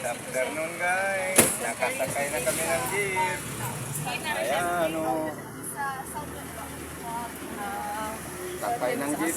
Afternoon guys. Nakasakay na kami ng jeep. Ayan o. Sakay ng jeep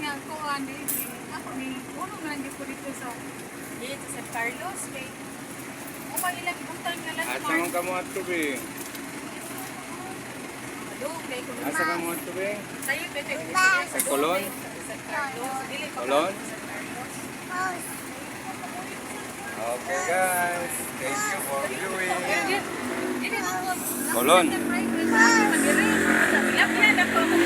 nga ko ani ako ni uno man gyud ko dito sa dito sa Carlos kay o ba ilang buntang nga lang Asa mong kamo at tubig? Asa ka mo at tubig? Tayo dito Sa Colon? Sa Carlos dili pa Colon? Okay guys. Thank you for viewing. Colon. Ako